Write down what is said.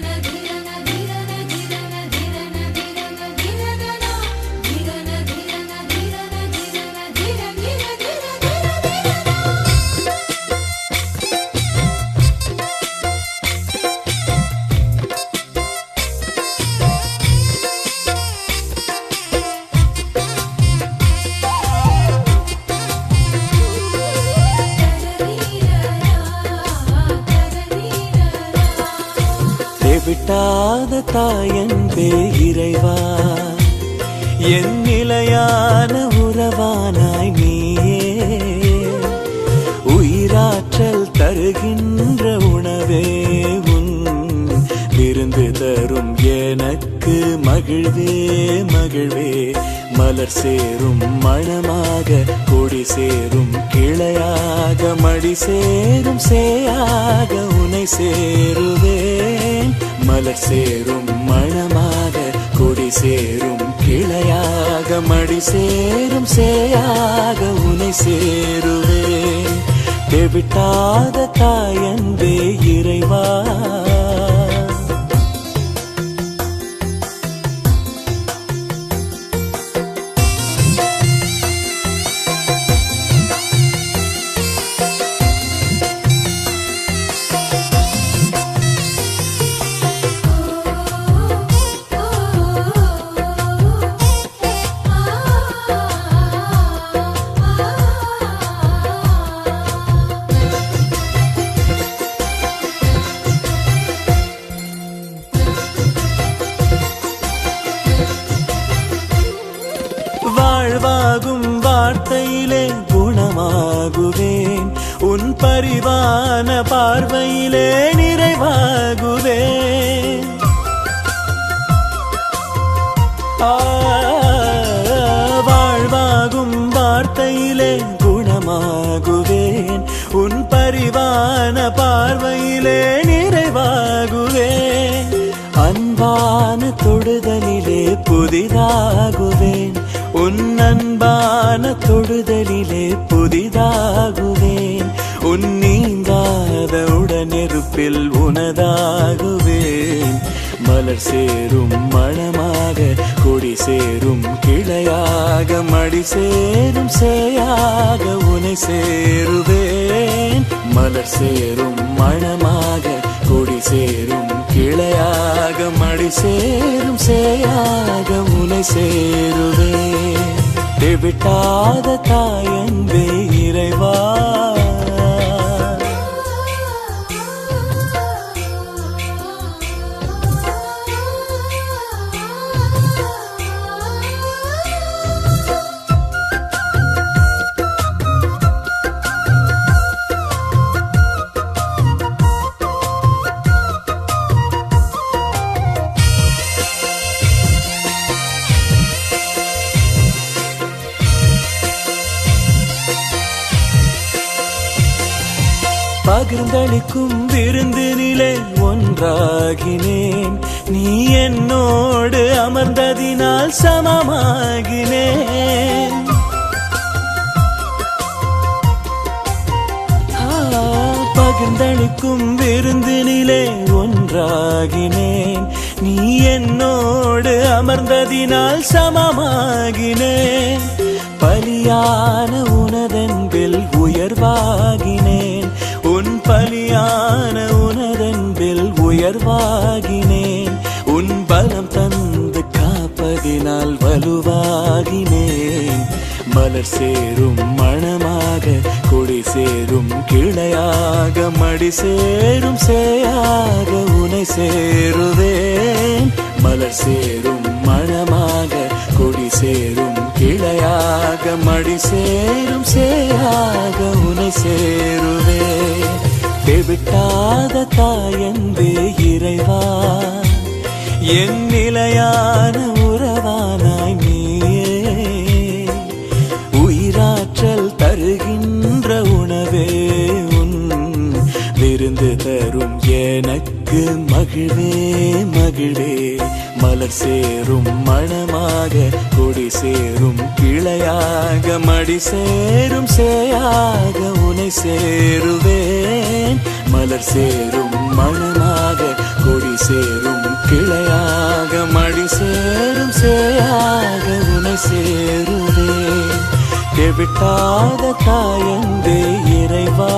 gonna do. விட்டாத தாயன்பே இறைவா. என் நிலையான உறவானாய் நீயே. உயிராற்றல் தருகின்ற உணவே உன் விருந்து தரும் எனக்கு மகிழ்வே மகிழ்வே. மலர் சேரும் மணமாக கொடி சேரும் கிளையாக மடி சேரும் சேயாக உனை சேருவேன். மலர் சேரும் மணமாக கொடி சேரும் கிளையாக மடி சேரும் சேயாக உனை சேருவேன். கெவிட்டாத தாயன்பே இறைவா. குணமாகுவேன் உன் பரிவான பார்வையிலே நிறைவாகுவேன். வாழ்வாகும் வார்த்தையிலே குணமாகுவேன். உன் பரிவான பார்வையிலே நிறைவாகுவேன். அன்பான தொடுதலிலே புதிதாகுவேன். உன் அன்பான தொடுதலிலே புதிதாகுவேன். உன் நீங்காத உடனெருப்பில் உனதாகுவேன். மலர் சேரும் மணமாக கொடி சேரும் கிளையாக மடி சேரும் சேயாக உனை சேருவேன். மலர் சேரும் மணமாக கொடி சேரும் கிளையாக மடி சேரும் சேயாக உனை சேருவே. தெவிட்டாத தாயன்பே இறைவா. பகிர்ந்தளிக்கும் விருந்து நிலை ஒன்றாகினேன். நீ என்னோடு அமர்ந்ததினால் சமமாகினேன். பகிர்ந்தளிக்கும் விருந்து நிலை ஒன்றாகினேன். நீ என்னோடு அமர்ந்ததினால் சமமாகினேன். பலியான உனதன்பில் உயர்வாகினேன். பலியான உனதன்பில் உயர்வாகினேன். உன் பலம் தந்து காப்பதினால் வலுவாகினேன். மலர் சேரும் மணமாக கொடி சேரும் கிளையாக மடி சேரும் சேயாக உனை சேருவேன். மலர் சேரும் மணமாக கொடி சேரும் கிளையாக மடி சேரும் சேயாக உனை சேரும் விட்டாத தாயன்பே இறைவா. என் நிலையான உறவானாய் நீயே. உயிராற்றல் தருகின்ற உணவே உன் விருந்து தரும் எனக்கு மகிழ்வே மகிழ்வே. மலர் சேரும் மணமாக கொடி சேரும் கிளையாக மடி சேரும் சேயாக உனை சேருவேன். மலர் சேரும் மணமாக கொடி சேரும் கிளையாக மடி சேரும் சேயாக உனை சேருவே கெவிட்டாத தாயந்தே இறைவா